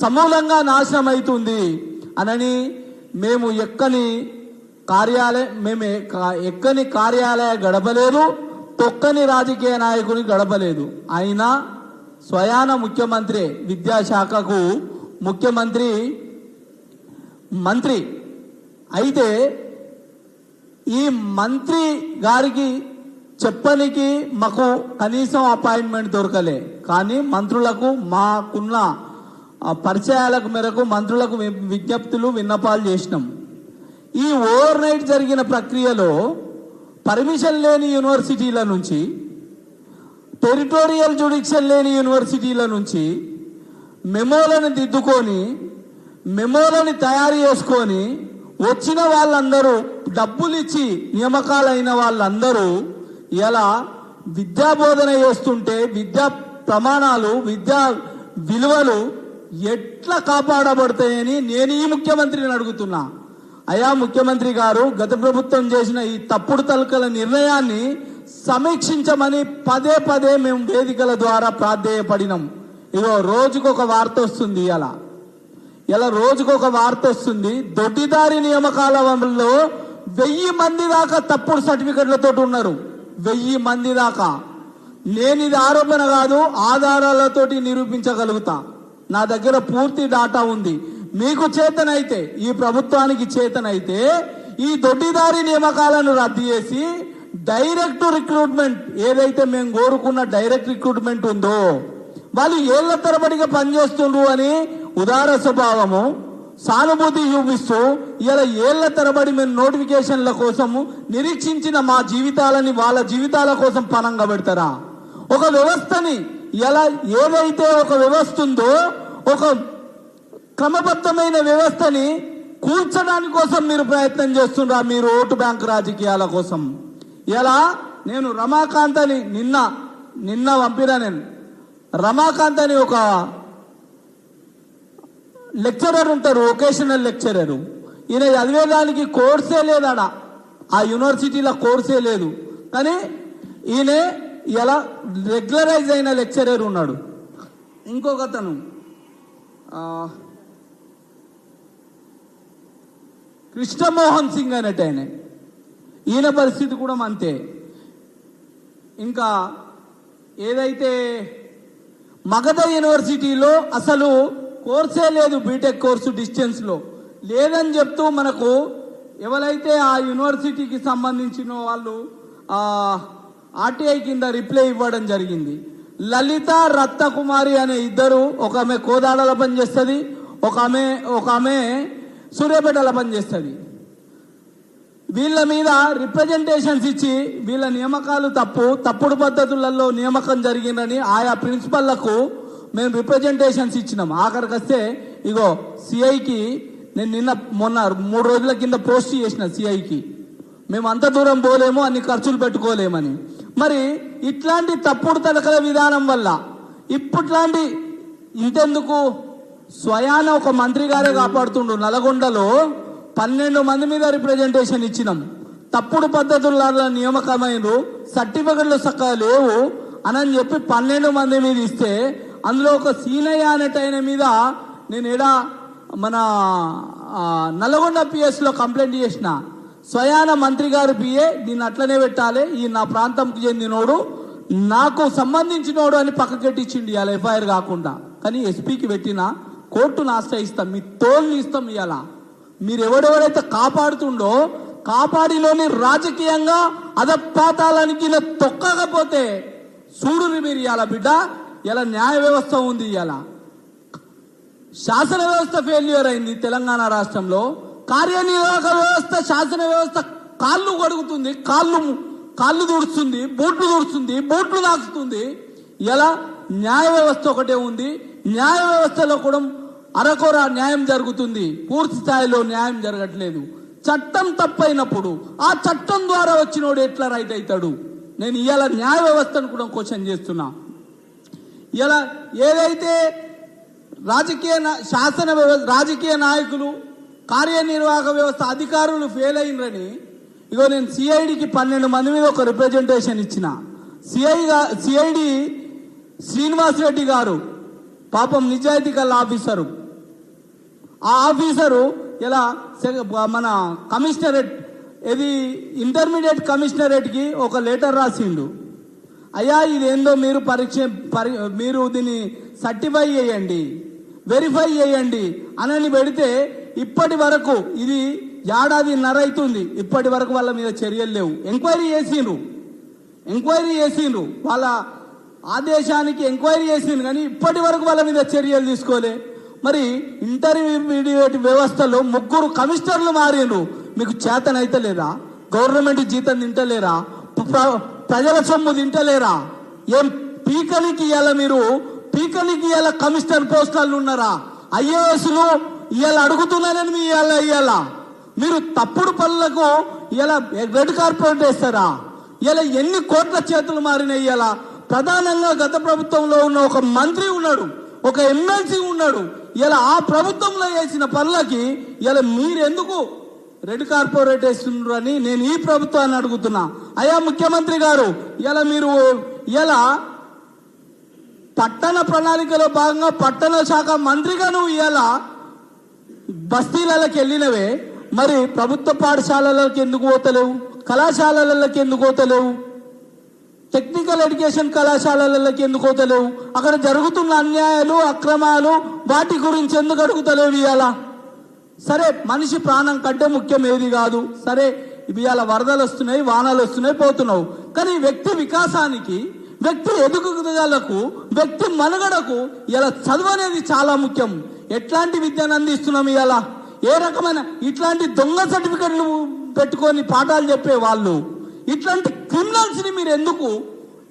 సమూలంగా నాశనం అవుతుంది అనని మేము ఎక్కని కార్యాలయం మేము ఎక్క- ఎక్కని కార్యాలయ గడపలేదు తొక్కని రాజకీయ నాయకుని గడపలేదు. అయినా స్వయాన ముఖ్యమంత్రి విద్యాశాఖకు ముఖ్యమంత్రి మంత్రి అయితే ఈ మంత్రి గారికి చెప్పనికి మాకు కనీసం అపాయింట్మెంట్ దొరకలే. కానీ మంత్రులకు మాకున్న ఆ, పరిచయాలకు మేరకు మంత్రులకు వి- విజ్ఞప్తులు విన్నపాలు చేసినాం. ఈ ఓవర్ నైట్ జరిగిన ప్రక్రియలో పర్మిషన్ లేని యూనివర్సిటీల నుంచి టెరిటోరియల్ జుడిక్షన్ లేని యూనివర్సిటీల నుంచి మెమోలను దిద్దుకొని మెమోలని తయారు చేసుకొని వచ్చిన వాళ్ళందరూ డబ్బులు ఇచ్చి నియామకాలైన వాళ్ళందరూ ఇలా విద్యా బోధన చేస్తుంటే విద్యా ప్రమాణాలు విద్యా విలువలు ఎట్లా కాపాడబడతాయని నేను ఈ ముఖ్యమంత్రిని అడుగుతున్నా. అయా ముఖ్యమంత్రి గారు గత ప్రభుత్వం చేసిన ఈ తప్పుడు తలకల నిర్ణయాన్ని సమీక్షించమని పదే పదే మేము వేదికల ద్వారా ప్రాధేయపడినాం. ఇగో రోజుకొక వార్త వస్తుంది ఇలా ఇలా రోజుకొక వార్త వస్తుంది. దొడ్డిదారి నియామకాల వల్ల వెయ్యి మంది దాకా తప్పుడు సర్టిఫికెట్లతో ఉన్నారు. వెయ్యి మంది దాకా. నేను ఇది ఆరోపణ కాదు ఆధారాలతోటి నిరూపించగలుగుతా. నా దగ్గర పూర్తి డాటా ఉంది. మీకు చేతనైతే ఈ ప్రభుత్వానికి చేతనైతే ఈ దొడ్డిదారి నియామకాలను రద్దు చేసి డైరెక్ట్ రిక్రూట్మెంట్ ఏదైతే మేము కోరుకున్న డైరెక్ట్ రిక్రూట్మెంట్ ఉందో వాళ్ళు ఏళ్ళ తరబడిగా పనిచేస్తుండ్రు అని ఉదార స్వభావము సానుభూతి చూపిస్తూ ఇలా ఏళ్ళ తరబడి మేము నోటిఫికేషన్ల కోసము నిరీక్షించిన మా జీవితాలని వాళ్ళ జీవితాల కోసం పనంగా పెడతారా? ఒక వ్యవస్థని ఎలా ఏదైతే ఒక వ్యవస్థ ఉందో ఒక క్రమబద్ధమైన వ్యవస్థని కూల్చడానికి కోసం మీరు ప్రయత్నం చేస్తుండ్రా మీరు ఓటు బ్యాంక్ రాజకీయాల కోసం. ఎలా? నేను రమాకాంత్ అని నిన్న నిన్న పంపినా నేను. రమాకాంత్ అని ఒక లెక్చరర్ ఉంటారు వొకేషనల్ లెక్చరర్. ఈయన చదివేదానికి కోర్సే లేదాడ ఆ యూనివర్సిటీలో కోర్సే లేదు. కానీ ఈయన ఇలా రెగ్యులరైజ్ అయిన లెక్చరర్ ఉన్నాడు. ఇంకొక అతను కృష్ణమోహన్ సింగ్ అనేట ఆయన. ఈయన పరిస్థితి కూడా అంతే. ఇంకా ఏదైతే మగధ యూనివర్సిటీలో అసలు కోర్సే లేదు బీటెక్ కోర్సు డిస్టెన్స్లో లేదని చెప్తూ మనకు ఎవరైతే ఆ యూనివర్సిటీకి సంబంధించిన వాళ్ళు ఆర్టీఐ కింద రిప్లై ఇవ్వడం జరిగింది. లలిత రత్నకుమారి అనే ఇద్దరు ఒక ఆమె కోదాడలో పనిచేస్తుంది ఒక ఆమె ఒక ఆమె సూర్యాపేటలో పనిచేస్తుంది. వీళ్ళ మీద రిప్రజెంటేషన్స్ ఇచ్చి వీళ్ళ నియామకాలు తప్పు తప్పుడు పద్ధతులలో నియామకం జరిగిందని ఆయా ప్రిన్సిపల్లకు మేము రిప్రజెంటేషన్స్ ఇచ్చినాం. ఆఖరికి వస్తే ఇగో సిఐకి నేను నిన్న మొన్న మూడు రోజుల కింద పోస్ట్ చేసిన సిఐకి మేము అంత దూరం పోలేము అన్ని ఖర్చులు పెట్టుకోలేమని. మరి ఇట్లాంటి తప్పుడు తడకల విధానం వల్ల ఇప్పట్లాంటి ఇంతెందుకు స్వయాన ఒక మంత్రి గారే కాపాడుతుండు. నల్గొండలో పన్నెండు మంది మీద రిప్రజెంటేషన్ ఇచ్చినాం. తప్పుడు పద్ధతుల నియామకమైనరు సర్టిఫికెట్లు చక్కగా లేవు. అని చెప్పి పన్నెండు మంది మీద ఇస్తే అందులో ఒక సీనయ్య అనేటైన మీద నేను ఎడా మన నల్గొండ పిఎస్లో కంప్లైంట్ చేసిన. స్వయాన మంత్రి గారు పిఏ దీన్ని అట్లనే పెట్టాలి. ఈ నా ప్రాంతంకి చెందినోడు నాకు సంబంధించినోడు అని పక్కకెట్టించిండు ఇవాళ ఎఫ్ఐఆర్ కాకుండా. కానీ ఎస్పీకి పెట్టిన కోర్టును ఆశ్రయిస్తాం మీ తోల్ని ఇస్తాం ఇవాళ. మీరు ఎవడెవడైతే కాపాడుతుండో కాపాడిలోని రాజకీయంగా అదపాతాలనికి తొక్కకపోతే చూడుని మీరు ఇవాళ బిడ్డ ఇలా న్యాయ వ్యవస్థ ఉంది ఇవాళ. శాసన వ్యవస్థ ఫెయిల్యూర్ అయింది తెలంగాణ రాష్ట్రంలో. కార్యనిర్వాహక వ్యవస్థ శాసన వ్యవస్థ కాళ్ళు గడుగుతుంది కాళ్ళు కాళ్ళు తుడుస్తుంది బోట్లు తుడుస్తుంది బోట్లు దాచుతుంది ఎలా? న్యాయ వ్యవస్థ ఒకటే ఉంది. న్యాయ వ్యవస్థలో కూడా అరకొర న్యాయం జరుగుతుంది. పూర్తి స్థాయిలో న్యాయం జరగట్లేదు. చట్టం తప్పైనప్పుడు ఆ చట్టం ద్వారా వచ్చినోడు ఎట్లా రైట్ అవుతాడు నేను ఇవాళ న్యాయ వ్యవస్థను కూడా క్వశ్చన్ చేస్తున్నా. ఇలా ఏదైతే రాజకీయ శాసన వ్యవ రాజకీయ నాయకులు కార్యనిర్వాహక వ్యవస్థ అధికారులు ఫెయిల్ అయినరని ఇగో నేను సిఐడికి పన్నెండు మంది మీద ఒక రిప్రజెంటేషన్ ఇచ్చిన. సిఐ సిఐడి శ్రీనివాస్ రెడ్డి గారు పాపం నిజాయితీ గల ఆఫీసరు. ఆ ఆఫీసరు ఇలా మన కమిషనరేట్ ఇది ఇంటర్మీడియట్ కమిషనరేట్కి ఒక లెటర్ రాసిండు. అయ్యా ఇదేందో మీరు పరీక్ష పరి మీరు దీన్ని సర్టిఫై చేయండి వెరిఫై చేయండి అనని పెడితే ఇప్పటి వరకు ఇది ఏడాదిన్నర అవుతుంది ఇప్పటి వరకు వాళ్ళ మీద చర్యలు లేవు. ఎంక్వైరీ చేసిండ్రు. ఎంక్వైరీ చేసిండ్రు. వాళ్ళ ఆదేశానికి ఎంక్వైరీ చేసిండ్రు కానీ ఇప్పటి వరకు వాళ్ళ మీద చర్యలు తీసుకోలే. మరి ఇంటర్మీడియట్ వ్యవస్థలో ముగ్గురు కమిషనర్లు మారిండ్రు. మీకు చేతనైతే లేదా? గవర్నమెంట్ జీతం తింటలేరా? ప్ర- ప్రజల సొమ్ము తింటలేరా? ఏం పీకనికి ఇవాళ మీరు? పీకనికి ఇవాళ కమిషనర్ పోస్టులు ఉన్నారా? ఐఏఎస్లు ఇవాళ అడుగుతున్నారని మీ ఇవాళ ఇవాళ మీరు తప్పుడు పనులకు ఇలా రెడ్ కార్పొరేట్ వేస్తారా? ఇలా ఎన్ని కోట్ల చేతులు మారినాయి ఇలా ప్రధానంగా గత ప్రభుత్వంలో ఉన్న ఒక మంత్రి ఉన్నాడు ఒక ఎమ్మెల్సీ ఉన్నాడు. ఇలా ఆ ప్రభుత్వంలో వేసిన పనులకి ఇలా మీరెందుకు రెడ్ కార్పొరేట్ వేస్తున్నారు అని నేను ఈ ప్రభుత్వాన్ని అడుగుతున్నా. అయ్యా ముఖ్యమంత్రి గారు ఇలా మీరు ఇలా పట్టణ ప్రణాళికలో భాగంగా పట్టణ శాఖ మంత్రిగా నువ్వు ఇలా బస్తీలకి వెళ్ళినవే మరి ప్రభుత్వ పాఠశాలలకు ఎందుకు పోతలేవు? కళాశాలలకు ఎందుకు పోతలేవు? టెక్నికల్ ఎడ్యుకేషన్ కళాశాలలకు ఎందుకు పోతలేవు? అక్కడ జరుగుతున్న అన్యాయాలు అక్రమాలు వాటి గురించి ఎందుకు అడుగుతలేవు ఇవాళ? సరే మనిషి ప్రాణం కంటే ముఖ్యం ఏది కాదు. సరే ఇవాళ వరదలు వస్తున్నాయి వానలు వస్తున్నాయి పోతున్నావు. కానీ వ్యక్తి వికాసానికి వ్యక్తి ఎదుగుదలకు వ్యక్తి మనుగడకు ఇలా చదువు అనేది చాలా ముఖ్యం. ఎట్లాంటి విద్యను అందిస్తున్నాం ఇవాళ? ఏ రకమైన ఇట్లాంటి దొంగ సర్టిఫికెట్లు పెట్టుకొని పాఠాలు చెప్పే వాళ్ళు? ఇట్లాంటి క్రిమినల్స్ని మీరు ఎందుకు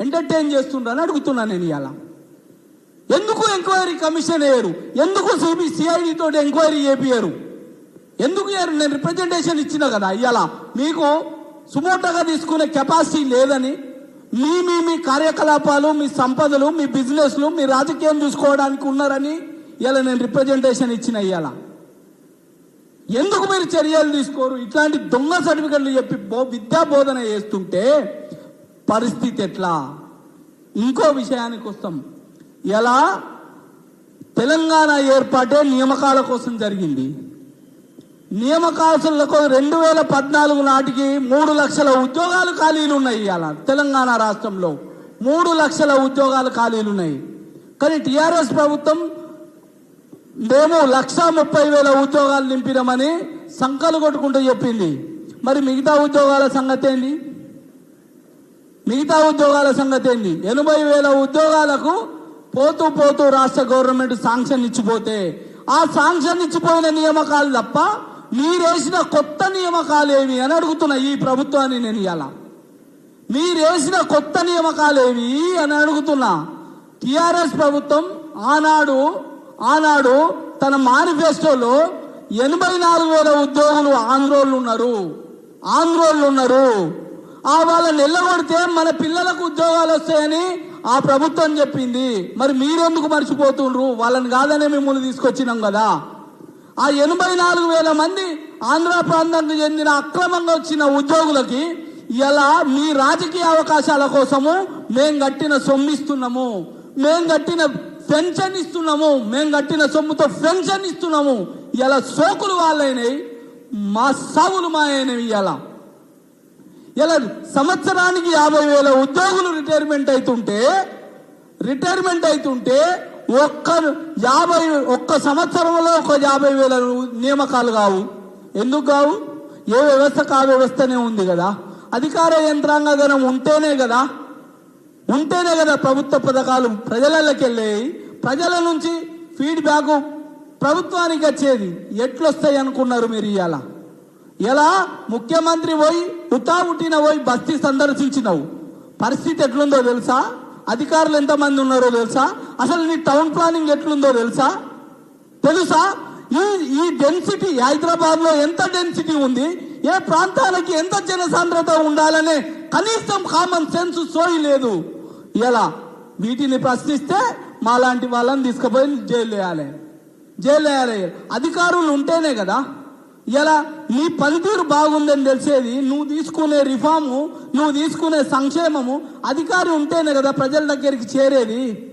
ఎంటర్టైన్ చేస్తుండ్రని అడుగుతున్నా నేను ఇవాళ. ఎందుకు ఎంక్వైరీ కమిషన్ వేయరు? ఎందుకు సిబి సిఐడితో ఎంక్వైరీ చేపియరు ఎందుకు చేయరు నేను రిప్రజెంటేషన్ ఇచ్చిన కదా ఇవాళ? మీకు సుమోటగా తీసుకునే కెపాసిటీ లేదని మీ మీ మీ కార్యకలాపాలు మీ సంపదలు మీ బిజినెస్లు మీ రాజకీయం చూసుకోవడానికి ఉన్నారని ఇలా నేను రిప్రజెంటేషన్ ఇచ్చిన ఇవాళ ఎందుకు మీరు చర్యలు తీసుకోరు? ఇట్లాంటి దొంగ సర్టిఫికెట్లు చెప్పి బో- విద్యా బోధన చేస్తుంటే పరిస్థితి ఎట్లా? ఇంకో విషయానికి వస్తాం. ఎలా తెలంగాణ ఏర్పాటే నియామకాల కోసం జరిగింది. నియామకాలకు రెండు వేల పద్నాలుగు నాటికి మూడు లక్షల ఉద్యోగాలు ఖాళీలు ఉన్నాయి ఇవాళ తెలంగాణ రాష్ట్రంలో. మూడు లక్షల ఉద్యోగాలు ఖాళీలు ఉన్నాయి. కానీ టీఆర్ఎస్ ప్రభుత్వం మేము లక్ష ముప్పై వేల ఉద్యోగాలు నింపినామని సంకలు కొట్టుకుంటూ చెప్పింది. మరి మిగతా ఉద్యోగాల సంగతి ఏంటి మిగతా ఉద్యోగాల సంగతి ఏంటి ఎనభై వేల ఉద్యోగాలకు పోతూ పోతూ రాష్ట్ర గవర్నమెంట్ శాంక్షన్ ఇచ్చిపోతే ఆ శాంక్షన్ ఇచ్చిపోయిన నియామకాలు తప్ప మీరేసిన కొత్త నియామకాలు ఏవి అని అడుగుతున్నా ఈ ప్రభుత్వాన్ని నేను ఇవాళ మీరేసిన కొత్త నియామకాలు ఏవి అని అడుగుతున్నా టిఆర్ఎస్ ప్రభుత్వం ఆనాడు ఆనాడు తన మేనిఫెస్టోలో ఎనభై నాలుగు వేల ఉద్యోగులు ఆంధ్రోళ్ళు ఉన్నారు ఆంధ్రోళ్ళు ఉన్నారు ఆ వాళ్ళని ఎల్లగొడితే మన పిల్లలకు ఉద్యోగాలు వస్తాయని ఆ ప్రభుత్వం చెప్పింది. మరి మీరెందుకు మర్చిపోతుండ్రు? వాళ్ళని కాదనే మిమ్మల్ని తీసుకొచ్చినాం కదా. ఆ ఎనభై నాలుగు వేల మంది ఆంధ్ర ప్రాంతానికి చెందిన అక్రమంగా వచ్చిన ఉద్యోగులకి ఇలా మీ రాజకీయ అవకాశాల కోసము మేం కట్టిన సొమ్మిస్తున్నాము. మేం కట్టిన పెన్షన్ ఇస్తున్నాము. మేము కట్టిన సొమ్ముతో పెన్షన్ ఇస్తున్నాము. ఇలా సోకులు వాళ్ళైనవి మా సాగులు మా అయినవి ఇలా ఇలా సంవత్సరానికి యాభై వేల ఉద్యోగులు రిటైర్మెంట్ అవుతుంటే రిటైర్మెంట్ అవుతుంటే ఒక్క యాభై ఒక్క సంవత్సరంలో ఒక యాభై వేల నియామకాలు కావు. ఎందుకు కావు? ఏ వ్యవస్థ కా వ్యవస్థనే ఉంది కదా. అధికార యంత్రాంగం ఉంటేనే కదా ఉంటేనే కదా ప్రభుత్వ పథకాలు ప్రజలకి వెళ్ళాయి ప్రజల నుంచి ఫీడ్బ్యాక్ ప్రభుత్వానికి వచ్చేది. ఎట్లొస్తాయి అనుకున్నారు మీరు ఇవాళ ఎలా? ముఖ్యమంత్రి పోయి ఉట్టిన పోయి బస్తీ సందర్శించినావు. పరిస్థితి ఎట్లుందో తెలుసా? అధికారులు ఎంతమంది ఉన్నారో తెలుసా? అసలు నీ టౌన్ ప్లానింగ్ ఎట్లుందో తెలుసా? తెలుసా? ఈ ఈ డెన్సిటీ హైదరాబాద్లో ఎంత డెన్సిటీ ఉంది? ఏ ప్రాంతాలకి ఎంత జనసాంద్రత ఉండాలనే కనీసం కామన్ సెన్స్ సోయి లేదు. ఇలా వీటిని ప్రశ్నిస్తే మాలాంటి వాళ్ళని తీసుకుపోయి జైలు వేయాలి. జైలు వేయాలి. అధికారులు ఉంటేనే కదా. ఇలా నీ పనితీరు బాగుందని తెలిసేది నువ్వు తీసుకునే రిఫాము నువ్వు తీసుకునే సంక్షేమము అధికారి ఉంటేనే కదా ప్రజల దగ్గరికి చేరేది.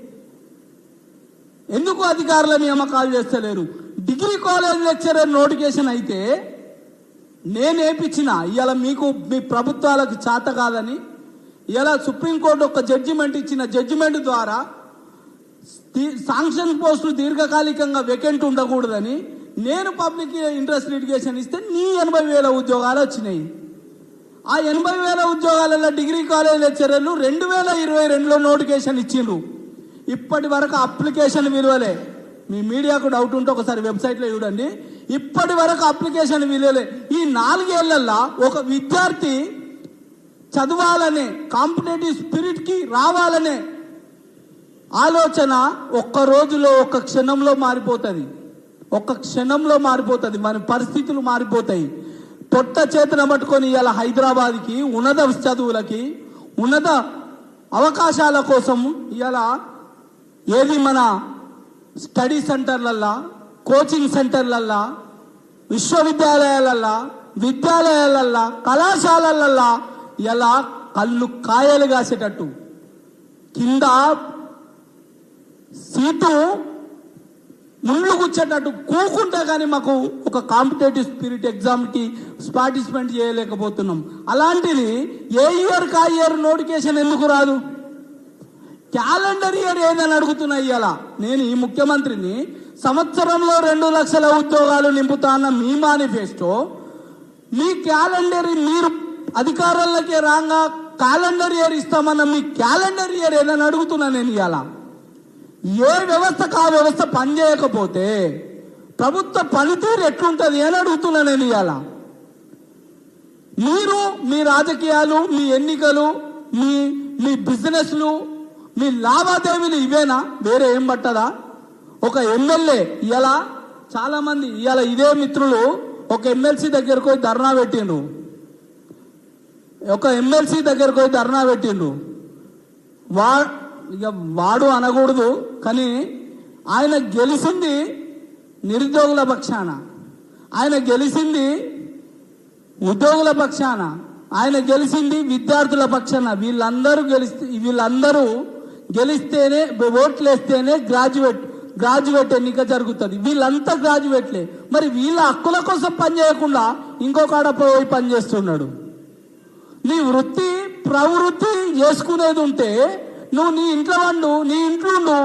ఎందుకు అధికారుల నియామకాలు చేస్తలేరు? డిగ్రీ కాలేజ్ లెక్చరర్ నోటిఫికేషన్ అయితే నేను వేపించిన ఇవాళ మీకు మీ ప్రభుత్వాలకు చేత కాదని ఇలా సుప్రీంకోర్టు ఒక జడ్జిమెంట్ ఇచ్చిన జడ్జిమెంట్ ద్వారా సాంక్షన్ శాంక్షన్ పోస్టులు దీర్ఘకాలికంగా వెకెంట్ ఉండకూడదని నేను పబ్లిక్ ఇంట్రెస్ట్ లిటిగేషన్ ఇస్తే నీ ఎనభై వేల ఉద్యోగాలు వచ్చినాయి. ఆ ఎనభై వేల ఉద్యోగాలలో డిగ్రీ కాలేజ్ లెక్చరర్లు రెండు వేల ఇరవై రెండులో నోటిఫికేషన్ ఇచ్చిండ్రు. ఇప్పటి వరకు అప్లికేషన్ విలువలే. మీ మీడియాకు డౌట్ ఉంటే ఒకసారి వెబ్సైట్లో చూడండి. ఇప్పటి వరకు అప్లికేషన్ విలువలే. ఈ నాలుగేళ్ళలో ఒక విద్యార్థి చదవాలనే కాంపిటేటివ్ స్పిరిట్కి రావాలనే ఆలోచన ఒక్క రోజులో ఒక్క క్షణంలో మారిపోతుంది. ఒక్క క్షణంలో మారిపోతుంది. మన పరిస్థితులు మారిపోతాయి. పొట్ట చేతన పట్టుకొని ఇలా హైదరాబాద్కి ఉన్నత చదువులకి ఉన్నత అవకాశాల కోసం ఇలా ఏది మన స్టడీ సెంటర్లల్లా కోచింగ్ సెంటర్లల్లా విశ్వవిద్యాలయాలల్లా విద్యాలయాలల్లా కళాశాలలల్లా ఇలా కళ్ళు కాయలు కాసేటట్టు. కింద సీటు ముళ్ళు గుచ్చేటట్టు కూకుంటే కానీ మాకు ఒక కాంపిటేటివ్ స్పిరిట్ ఎగ్జామ్కి పార్టిసిపేట్ చేయలేకపోతున్నాం. అలాంటిది ఏ ఇయర్ కా ఇయర్ నోటిఫికేషన్ ఎందుకు రాదు? క్యాలెండర్ ఇయర్ ఏదని అడుగుతున్నా ఇవాళ నేను ఈ ముఖ్యమంత్రిని సంవత్సరంలో రెండు లక్షల ఉద్యోగాలు నింపుతా అన్న మీ మేనిఫెస్టో మీ క్యాలెండర్ మీరు అధికారంలోకి రాగా క్యాలెండర్ ఇయర్ ఇస్తామన్న మీ క్యాలెండర్ ఇయర్ ఏదని అడుగుతున్నా నేను ఇవాళ ఏ వ్యవస్థకు ఆ వ్యవస్థ పనిచేయకపోతే ప్రభుత్వ పనితీరు ఎట్లుంటుంది అని అడుగుతున్నా నేను ఇవాళ మీరు మీ రాజకీయాలు మీ ఎన్నికలు మీ మీ బిజినెస్లు మీ లావాదేవీలు ఇవేనా? వేరే ఏం పట్టదా? ఒక ఎమ్మెల్యే ఇలా చాలామంది ఇలా ఇదే మిత్రులు ఒక ఎమ్మెల్సీ దగ్గరకు పోయి ధర్నా పెట్టిండ్రు. ఒక ఎమ్మెల్సీ దగ్గరకు పోయి ధర్నా పెట్టిండు. వా ఇక వాడు అనకూడదు కానీ ఆయన గెలిచింది నిరుద్యోగుల పక్షాన. ఆయన గెలిచింది ఉద్యోగుల పక్షాన. ఆయన గెలిచింది విద్యార్థుల పక్షాన. వీళ్ళందరూ గెలిస్తే వీళ్ళందరూ గెలిస్తేనే ఓట్లు వేస్తేనే గ్రాడ్యుయేట్ గ్రాడ్యుయేట్ ఎన్నిక జరుగుతుంది. వీళ్ళంతా గ్రాడ్యుయేట్లే. మరి వీళ్ళ హక్కుల కోసం పనిచేయకుండా ఇంకొక పోయి పనిచేస్తున్నాడు నీ వృత్తి ప్రవృత్తి చేసుకునేది ఉంటే నువ్వు నీ ఇంట్లో వండు నీ ఇంట్లో ఉండు.